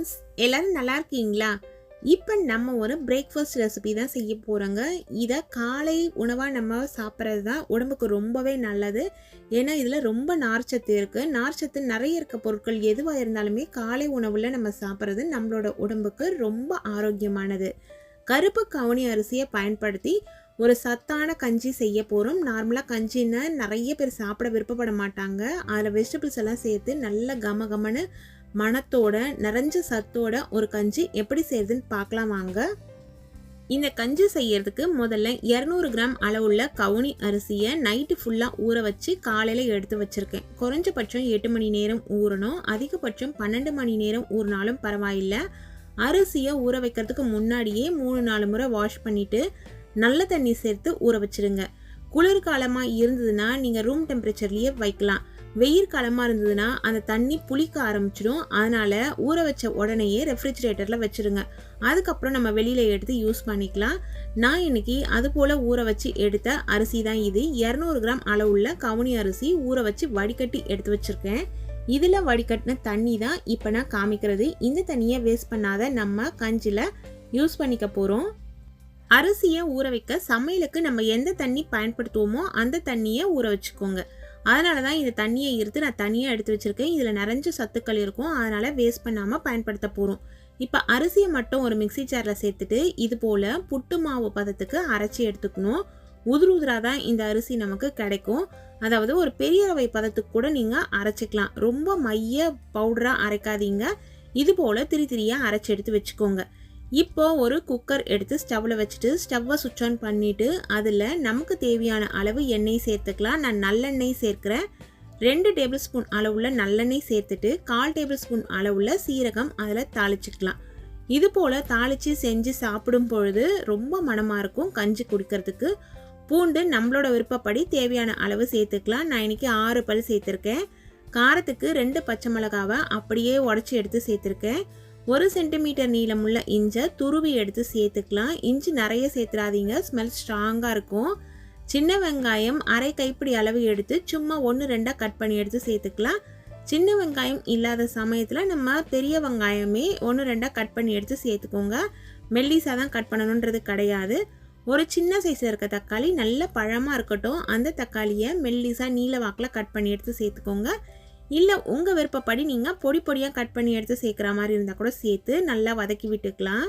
Friends எல்லோரும் நல்லா இருக்கீங்களா? இப்போ நம்ம ஒரு பிரேக்ஃபாஸ்ட் ரெசிபி தான் செய்ய போகிறோங்க இதை காலை உணவாக நம்ம சாப்பிட்றது தான் உடம்புக்கு ரொம்பவே நல்லது. ஏன்னா இதில் ரொம்ப நார்ச்சத்து இருக்குது நார்ச்சத்து நிறைய இருக்க பொருட்கள் எதுவாக இருந்தாலுமே காலை உணவில் நம்ம சாப்பிட்றது நம்மளோட உடம்புக்கு ரொம்ப ஆரோக்கியமானது. கருப்பு கவுனி அரிசியை பயன்படுத்தி ஒரு சத்தான கஞ்சி செய்ய போகிறோம் நார்மலாக கஞ்சின்னா நிறைய பேர் சாப்பிட விருப்பப்பட மாட்டாங்க. அதில் வெஜிடபிள்ஸ் எல்லாம் சேர்த்து நல்ல கம கமன்னு மணத்தோட நிறைஞ்ச சத்தோட ஒரு கஞ்சி எப்படி செய்யறதுன்னு பார்க்கலாம் வாங்க. இந்த கஞ்சி செய்யறதுக்கு முதல்ல இரநூறு கிராம் அளவுள்ள கவுனி அரிசியை நைட்டு ஃபுல்லாக ஊற வச்சு காலையில் எடுத்து வச்சுருக்கேன். குறைஞ்சபட்சம் எட்டு மணி நேரம் ஊறணும். அதிகபட்சம் பன்னெண்டு மணி நேரம் ஊறினாலும் பரவாயில்ல. அரிசியை ஊற வைக்கிறதுக்கு முன்னாடியே மூணு நாலு முறை வாஷ் பண்ணிவிட்டு நல்ல தண்ணி சேர்த்து ஊற வச்சிருங்க. குளிர்காலமாக இருந்ததுன்னா நீங்கள் ரூம் டெம்பரேச்சர்லேயே வைக்கலாம். வெயில் காலமாக இருந்ததுன்னா அந்த தண்ணி புளிக்க ஆரம்பிச்சிடும். அதனால் ஊற வச்ச உடனேயே ரெஃப்ரிஜிரேட்டரில் வச்சுருங்க. அதுக்கப்புறம் நம்ம வெளியில் எடுத்து யூஸ் பண்ணிக்கலாம். நான் இன்றைக்கி அது போல் ஊற வச்சு எடுத்த அரிசி தான் இது. இரநூறு கிராம் அளவுள்ள கவுனி அரிசி ஊற வச்சு வடிகட்டி எடுத்து வச்சுருக்கேன். இதில் வடிகட்டின தண்ணி தான் இப்போ நான் காமிக்கிறது. இந்த தண்ணியை வேஸ்ட் பண்ணாத நம்ம கஞ்சியில் யூஸ் பண்ணிக்க போகிறோம் அரிசியை ஊற வைக்க சமையலுக்கு நம்ம எந்த தண்ணி பயன்படுத்துவோமோ அந்த தண்ணியை ஊற வச்சுக்கோங்க. அதனால தான் இந்த தண்ணியை இருத்து நான் தனியாக எடுத்து வச்சுருக்கேன். இதில் நிறைஞ்ச சத்துக்கள் இருக்கும். அதனால் வேஸ்ட் பண்ணாமல் பயன்படுத்த போகிறோம் இப்போ அரிசியை மட்டும் ஒரு மிக்சி ஜாரில் சேர்த்துட்டு இது போல் புட்டு மாவு பதத்துக்கு அரைச்சி எடுத்துக்கணும். உதிர் உதிராக தான் இந்த அரிசி நமக்கு கிடைக்கும். அதாவது ஒரு பெரிய ரவை பதத்துக்கு கூட நீங்கள் அரைச்சிக்கலாம். ரொம்ப மைய பவுடராக அரைக்காதீங்க. இது போல் திரி திரியாக அரைச்சி எடுத்து வச்சுக்கோங்க. இப்போ ஒரு குக்கர் எடுத்து ஸ்டவ்வில் வச்சுட்டு ஸ்டவ்வை சுவிட்ச் ஆன் பண்ணிவிட்டு அதில் நமக்கு தேவையான அளவு எண்ணெய் சேர்த்துக்கலாம். நான் நல்லெண்ணெய் சேர்க்குறேன். ரெண்டு டேபிள் ஸ்பூன் அளவுள்ள நல்லெண்ணெய் சேர்த்துட்டு கால் டேபிள் ஸ்பூன் அளவுல சீரகம் அதில் தாளிச்சிக்கலாம். இது போல் தாளித்து செஞ்சு சாப்பிடும் பொழுது ரொம்ப மனமாக இருக்கும் கஞ்சி குடிக்கிறதுக்கு. பூண்டு நம்மளோட விருப்பப்படி தேவையான அளவு சேர்த்துக்கலாம். நான் இன்னைக்கு ஆறு பல் சேர்த்துருக்கேன். காரத்துக்கு ரெண்டு பச்சை மிளகாவை அப்படியே உடச்சி எடுத்து சேர்த்துருக்கேன். ஒரு சென்டிமீட்டர் நீளமுள்ள இஞ்சை துருவி எடுத்து சேர்த்துக்கலாம். இஞ்சி நிறைய சேர்த்துறாதீங்க ஸ்மெல் ஸ்ட்ராங்காக இருக்கும். சின்ன வெங்காயம் அரை கைப்பிடி அளவு எடுத்து சும்மா ஒன்று ரெண்டாக கட் பண்ணி எடுத்து சேர்த்துக்கலாம். சின்ன வெங்காயம் இல்லாத சமயத்தில் நம்ம பெரிய வெங்காயமே ஒன்று ரெண்டாக கட் பண்ணி எடுத்து சேர்த்துக்கோங்க. மெல்லிஸாக தான் கட் பண்ணணுன்றது கிடையாது. ஒரு சின்ன சைஸில் இருக்க தக்காளி நல்ல பழமாக இருக்கட்டும். அந்த தக்காளியை மெல்லிஸாக நீல வாக்கில் கட் பண்ணி எடுத்து சேர்த்துக்கோங்க. இல்லை உங்கள் விருப்பப்படி நீங்கள் பொடி பொடியாக கட் பண்ணி எடுத்து சேர்க்குற மாதிரி இருந்தால் கூட சேர்த்து நல்லா வதக்கி விட்டுக்கலாம்.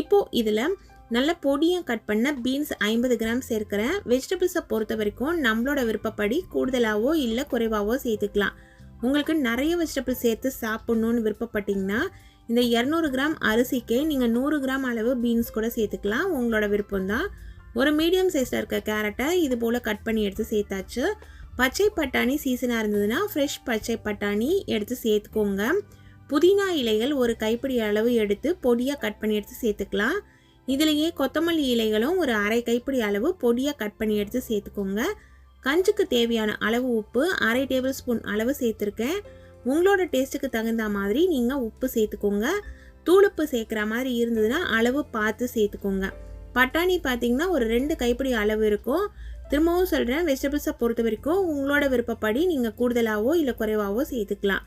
இப்போது இதில் நல்ல பொடியாக கட் பண்ண பீன்ஸ் ஐம்பது கிராம் சேர்க்குறேன் வெஜிடபிள்ஸை பொறுத்த வரைக்கும் நம்மளோட விருப்பப்படி கூடுதலாகவோ இல்லை குறைவாகவோ சேர்த்துக்கலாம். உங்களுக்கு நிறைய வெஜிடபிள் சேர்த்து சாப்பிட்ணுன்னு விருப்பப்பட்டிங்கன்னா இந்த இரநூறு கிராம் அரிசிக்கே நீங்கள் நூறு கிராம் அளவு பீன்ஸ் கூட சேர்த்துக்கலாம். உங்களோட விருப்பம் தான் ஒரு மீடியம் சைஸில் இருக்க கேரட்டை இது போல் கட் பண்ணி எடுத்து சேர்த்தாச்சு. பச்சை பட்டாணி சீசனாக இருந்ததுன்னா ஃப்ரெஷ் பச்சை பட்டாணி எடுத்து சேர்த்துக்கோங்க. புதினா இலைகள் ஒரு கைப்பிடி அளவு எடுத்து பொடியாக கட் பண்ணி எடுத்து சேர்த்துக்கலாம். இதுலேயே கொத்தமல்லி இலைகளும் ஒரு அரை கைப்பிடி அளவு பொடியாக கட் பண்ணி எடுத்து சேர்த்துக்கோங்க. கஞ்சுக்கு தேவையான அளவு உப்பு அரை டேபிள் ஸ்பூன் அளவு சேர்த்துருக்கேன். உங்களோட டேஸ்ட்டுக்கு தகுந்த மாதிரி நீங்கள் உப்பு சேர்த்துக்கோங்க. தூளுப்பு சேர்க்குற மாதிரி இருந்ததுன்னா அளவு பார்த்து சேர்த்துக்கோங்க. பட்டாணி பார்த்தீங்கன்னா ஒரு ரெண்டு கைப்பிடி அளவு இருக்கும். திரும்பவும் சொல்கிறேன் வெஜிடபிள்ஸை பொறுத்த வரைக்கும் உங்களோட விருப்பப்படி நீங்கள் கூடுதலாகவோ இல்லை குறைவாகவோ சேர்த்துக்கலாம்.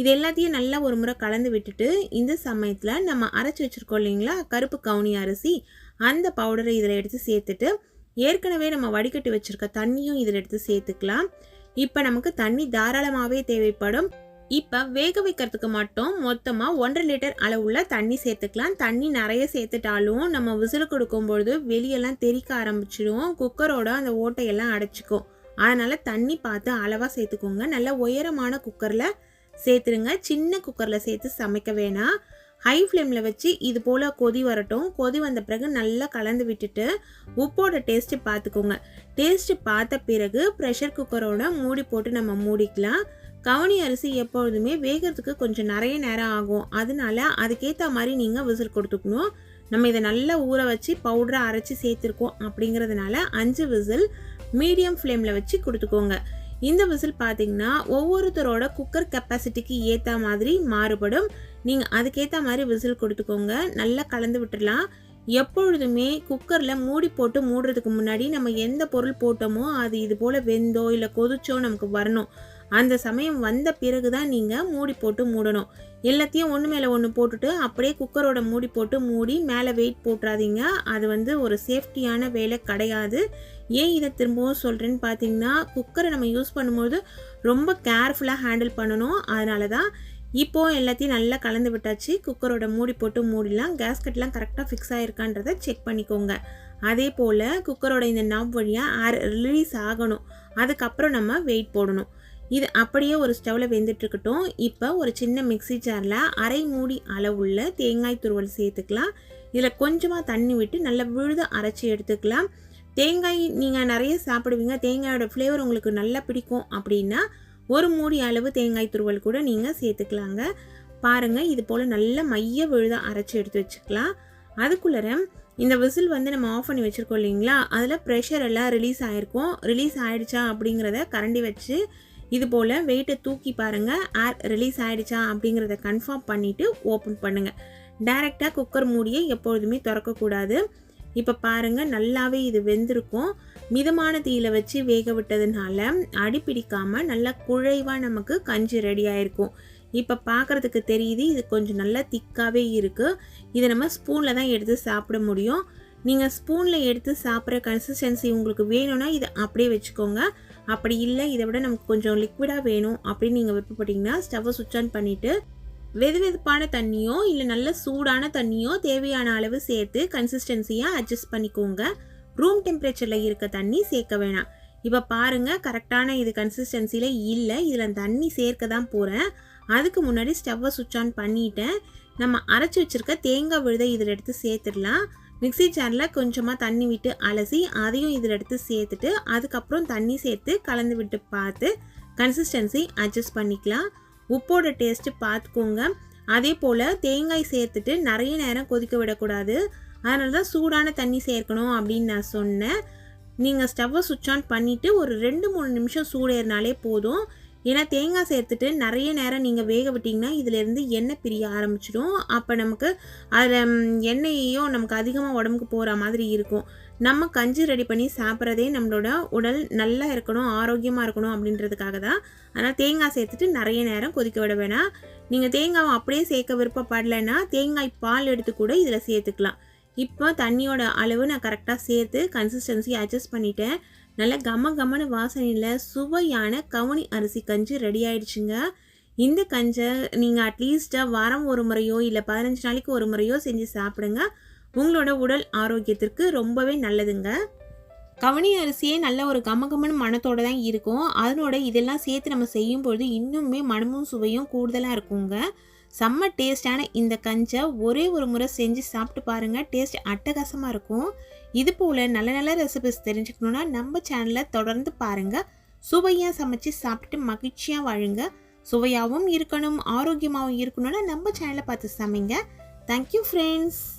இது எல்லாத்தையும் நல்லா ஒரு முறை கலந்து விட்டுட்டு இந்த சமயத்தில் நம்ம அரைச்சி வச்சுருக்கோம் இல்லைங்களா? கருப்பு கவுனி அரிசி. அந்த பவுடரை இதில் எடுத்து சேர்த்துட்டு ஏற்கனவே நம்ம வடிகட்டி வச்சுருக்க தண்ணியும் இதில் எடுத்து சேர்த்துக்கலாம். இப்போ நமக்கு தண்ணி தாராளமாகவே தேவைப்படும். இப்போ வேக வைக்கிறதுக்கு மட்டும் மொத்தமாக ஒன்றரை லிட்டர் அளவுள்ள தண்ணி சேர்த்துக்கலாம். தண்ணி நிறைய சேர்த்துட்டாலும் நம்ம விசில் கொடுக்கும்பொழுது வெளியெல்லாம் தெறிக்க ஆரம்பிச்சிடும் குக்கரோட அந்த ஓட்டையெல்லாம் அடைச்சிக்கும். அதனால் தண்ணி பார்த்து அளவாக சேர்த்துக்கோங்க. நல்ல உயரமான குக்கரில் சேர்த்துருங்க. சின்ன குக்கரில் சேர்த்து சமைக்க வேணாம். ஹை ஃப்ளேமில் வச்சு இது போல் கொதி வரட்டும். கொதி வந்த பிறகு நல்லா கலந்து விட்டுட்டு உப்போட டேஸ்ட்டு பார்த்துக்கோங்க. டேஸ்ட்டு பார்த்த பிறகு ப்ரெஷர் குக்கரோட மூடி போட்டு நம்ம மூடிக்கலாம். கவனி அரிசி எப்பொழுதுமே வேகிறதுக்கு கொஞ்சம் நிறைய நேரம் ஆகும். அதனால அதுக்கேற்ற மாதிரி நீங்கள் விசில் கொடுத்துக்கணும். நம்ம இதை நல்லா ஊற வச்சு பவுடரை அரைச்சி சேர்த்துருக்கோம் அப்படிங்கிறதுனால அஞ்சு விசில் மீடியம் ஃப்ளேமில் வச்சு கொடுத்துக்கோங்க. இந்த விசில் பார்த்தீங்கன்னா ஒவ்வொருத்தரோட குக்கர் கெப்பாசிட்டிக்கு ஏற்ற மாதிரி மாறுபடும். நீங்கள் அதுக்கேற்ற மாதிரி விசில் கொடுத்துக்கோங்க. நல்லா கலந்து விட்டுடலாம். எப்பொழுதுமே குக்கரில் மூடி போட்டு மூடுறதுக்கு முன்னாடி நம்ம எந்த பொருள் போட்டோமோ அது இது போல் வெந்தோ இல்லை கொதிச்சோ நமக்கு வரணும். அந்த சமயம் வந்த பிறகு தான் நீங்கள் மூடி போட்டு மூடணும். எல்லாத்தையும் ஒன்று மேலே ஒன்று போட்டுட்டு அப்படியே குக்கரோட மூடி போட்டு மூடி மேலே வெயிட் போட்டுறாதீங்க. அது வந்து ஒரு சேஃப்டியான வேலை கிடையாது. ஏன் இதை திரும்பவும் சொல்கிறேன்னு பார்த்தீங்கன்னா குக்கரை நம்ம யூஸ் பண்ணும்போது ரொம்ப கேர்ஃபுல்லாக ஹேண்டில் பண்ணணும். அதனால தான் இப்போது எல்லாத்தையும் நல்லா கலந்து விட்டாச்சு. குக்கரோட மூடி போட்டு மூடிலாம் கேஸ்கட்லாம் கரெக்டாக ஃபிக்ஸ் ஆகிருக்கான்றதை செக் பண்ணிக்கோங்க. அதே போல் குக்கரோட இந்த நவ் வழியாக ஆர் ரிலீஸ் ஆகணும். அதுக்கப்புறம் நம்ம வெயிட் போடணும். இது அப்படியே ஒரு ஸ்டவ்வில் வெந்துட்டுருக்கட்டும் இப்போ ஒரு சின்ன மிக்ஸி ஜாரில் அரை மூடி அளவுள்ள தேங்காய் துருவல் சேர்த்துக்கலாம். இதில் கொஞ்சமாக தண்ணி விட்டு நல்லா விழுத அரைச்சி எடுத்துக்கலாம். தேங்காய் நீங்கள் நிறைய சாப்பிடுவீங்க. தேங்காயோட ஃப்ளேவர் உங்களுக்கு நல்லா பிடிக்கும் அப்படின்னா ஒரு மூடி அளவு தேங்காய் துருவல் கூட நீங்கள் சேர்த்துக்கலாங்க. பாருங்கள் இது போல் நல்ல மைய விழுதாக அரைச்சி எடுத்து வச்சுக்கலாம். அதுக்குள்ளே இந்த விசில் வந்து நம்ம ஆஃப் பண்ணி வச்சுருக்கோம் இல்லைங்களா? அதில் ப்ரெஷர் எல்லாம் ரிலீஸ் ஆகிருக்கும் ரிலீஸ் ஆகிடுச்சா அப்படிங்கிறத கரண்டி வச்சு இது போல் வெயிட்டை தூக்கி பாருங்கள் ஏர் ரிலீஸ் ஆகிடுச்சா அப்படிங்கிறத கன்ஃபார்ம் பண்ணிவிட்டு ஓப்பன் பண்ணுங்கள் டைரெக்டாக குக்கர் மூடியை எப்பொழுதுமே திறக்கக்கூடாது. இப்போ பாருங்கள் நல்லாவே இது வெந்திருக்கும். மிதமான தீயில வச்சு வேக விட்டதுனால அடி பிடிக்காமல் நல்லா குழைவாக நமக்கு கஞ்சி ரெடி ஆயிருக்கும். இப்போ பார்க்குறதுக்கு தெரியுது இது கொஞ்சம் நல்லா திக்காகவே இருக்குது இதை நம்ம ஸ்பூனில் தான் எடுத்து சாப்பிட முடியும். நீங்கள் ஸ்பூனில் எடுத்து சாப்பிட்ற கன்சிஸ்டன்சி உங்களுக்கு வேணும்னா இதை அப்படியே வச்சுக்கோங்க. அப்படி இல்லை இதை விட நமக்கு கொஞ்சம் லிக்விடாக வேணும் அப்படின்னு நீங்கள் விருப்பப்பட்டீங்கன்னா ஸ்டவ்வை சுவிட்ச் ஆன் பண்ணிவிட்டு வெது வெதுப்பான தண்ணியோ இல்லை நல்ல சூடான தண்ணியோ தேவையான அளவு சேர்த்து கன்சிஸ்டன்சியாக அட்ஜஸ்ட் பண்ணிக்கோங்க. ரூம் டெம்பரேச்சரில் இருக்க தண்ணி சேர்க்க வேணாம். இப்போ பாருங்கள் கரெக்டான இது கன்சிஸ்டன்சியில் இல்லை இதில் தண்ணி சேர்க்க தான் போகிறேன் அதுக்கு முன்னாடி ஸ்டவ்வை சுவிட்ச் ஆன் பண்ணிவிட்டேன் நம்ம அரைச்சி வச்சுருக்க தேங்காய் விழுதை இதில் எடுத்து சேர்த்துடலாம். மிக்ஸி ஜாரில் கொஞ்சமாக தண்ணி விட்டு அலசி அதையும் இதில் எடுத்து சேர்த்துட்டு அதுக்கப்புறம் தண்ணி சேர்த்து கலந்து விட்டு பார்த்து கன்சிஸ்டன்சி அட்ஜஸ்ட் பண்ணிக்கலாம். உப்போட டேஸ்ட்டு பார்த்துக்கோங்க அதே போல் தேங்காய் சேர்த்துட்டு நிறைய நேரம் கொதிக்க விடக்கூடாது. அதனால தான் சூடான தண்ணி சேர்க்கணும் அப்படின்னு நான் சொன்னேன். நீங்கள் ஸ்டவ்வை சுவிட்ச் ஆன் பண்ணிவிட்டு ஒரு ரெண்டு மூணு நிமிஷம் சூடேறினாலே போதும். ஏன்னா தேங்காய் சேர்த்துட்டு நிறைய நேரம் நீங்கள் வேக விட்டிங்கன்னா இதிலேருந்து எண்ணெய் பிரிய ஆரம்பிச்சிடும். அப்போ நமக்கு அதில் எண்ணெயையும் நமக்கு அதிகமாக உடம்புக்கு போகிற மாதிரி இருக்கும். நம்ம கஞ்சி ரெடி பண்ணி சாப்பிட்றதே நம்மளோட உடல் நல்லா இருக்கணும் ஆரோக்கியமாக இருக்கணும் அப்படின்றதுக்காக தான். ஆனால் தேங்காய் சேர்த்துட்டு நிறைய நேரம் கொதிக்க விட வேணாம். நீங்கள் தேங்காவை அப்படியே சேர்க்க விருப்பப்படலைன்னா தேங்காய் பால் எடுத்து கூட இதில் சேர்த்துக்கலாம். இப்போ தண்ணியோட அளவு நான் கரெக்டாக சேர்த்து கன்சிஸ்டன்சி அட்ஜஸ்ட் பண்ணிட்டேன். நல்ல கம கமன வாசனையில் சுவையான கவுனி அரிசி கஞ்சி ரெடி ஆயிடுச்சுங்க. இந்த கஞ்சை நீங்கள் அட்லீஸ்ட்டாக வாரம் ஒரு முறையோ இல்லை பதினஞ்சு நாளைக்கு ஒரு முறையோ செஞ்சு சாப்பிடுங்க. உங்களோட உடல் ஆரோக்கியத்திற்கு ரொம்பவே நல்லதுங்க. கவனி அரிசியே நல்ல ஒரு கமகமன மனத்தோடு தான் இருக்கும். அதனோட இதெல்லாம் சேர்த்து நம்ம செய்யும் பொழுது இன்னுமே மனமும் சுவையும் கூடுதலாக இருக்குங்க. செம்ம டேஸ்டான இந்த கஞ்சை ஒரே ஒரு முறை செஞ்சு சாப்பிட்டு பாருங்கள் டேஸ்ட் அட்டகாசமாக இருக்கும். இது போல் நல்ல நல்ல ரெசிபிஸ் தெரிஞ்சுக்கணுன்னா நம்ம சேனலை தொடர்ந்து பாருங்கள் சுவையாக சமைச்சு சாப்பிட்டு மகிழ்ச்சியாக வாழுங்க. சுவையாகவும் இருக்கணும் ஆரோக்கியமாகவும் இருக்கணும்னா நம்ம சேனலை பார்த்து சமைங்க. Thank you friends